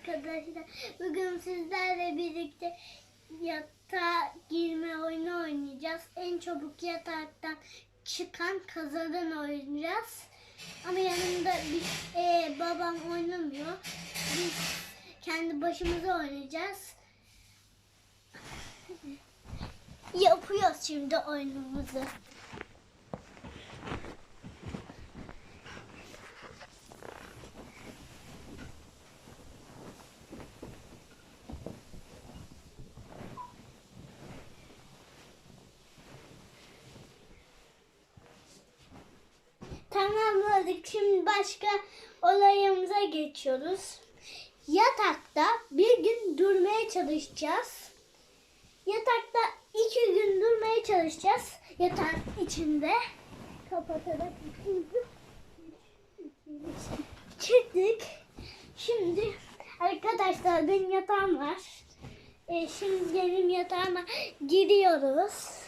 arkadaşlar. Bugün sizlerle birlikte yatağa girme oyunu oynayacağız. En çabuk yataktan çıkan kazanan oynayacağız. Ama yanımda bir, e, babam oynamıyor. Biz kendi başımıza oynayacağız. Yapıyoruz şimdi oyunumuzu. Tamamladık. Şimdi başka olayımıza geçiyoruz. Yatakta bir gün durmaya çalışacağız. Yatakta iki gün durmaya çalışacağız. Yatağın içinde. Kapatarak çıktık. Şimdi arkadaşlar benim yatağım var. Ee, şimdi benim yatağıma giriyoruz.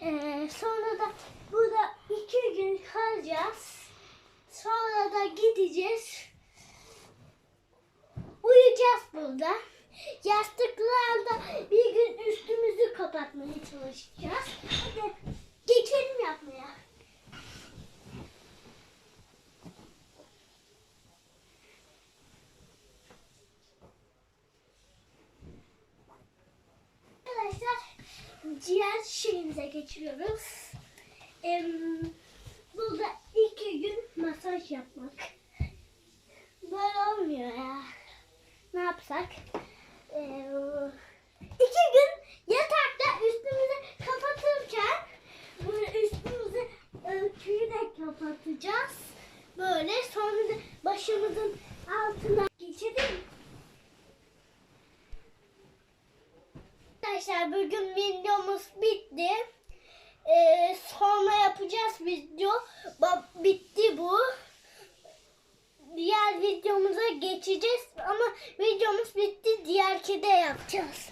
Ee, sonra da burada iki gün gideceğiz. Uyuyacağız burada. Yastıklarla bir gün üstümüzü kapatmaya çalışacağız. Hadi geçelim yapmaya. Arkadaşlar diğer şeyimize geçiyoruz. Em, burada iki gün masaj yapmak. Olmuyor ya. Ne yapsak? Ee, iki gün yatakta üstümüzü kapatırken üstümüzü örtüyü de kapatacağız. Böyle sonra başımızın altına geçelim. Arkadaşlar bugün videomuz bitti. Ee, sonra yapacağız video. Ba- bitti bu. Diğer videomuza geçeceğiz ama videomuz bitti. Diğer kede yapacağız.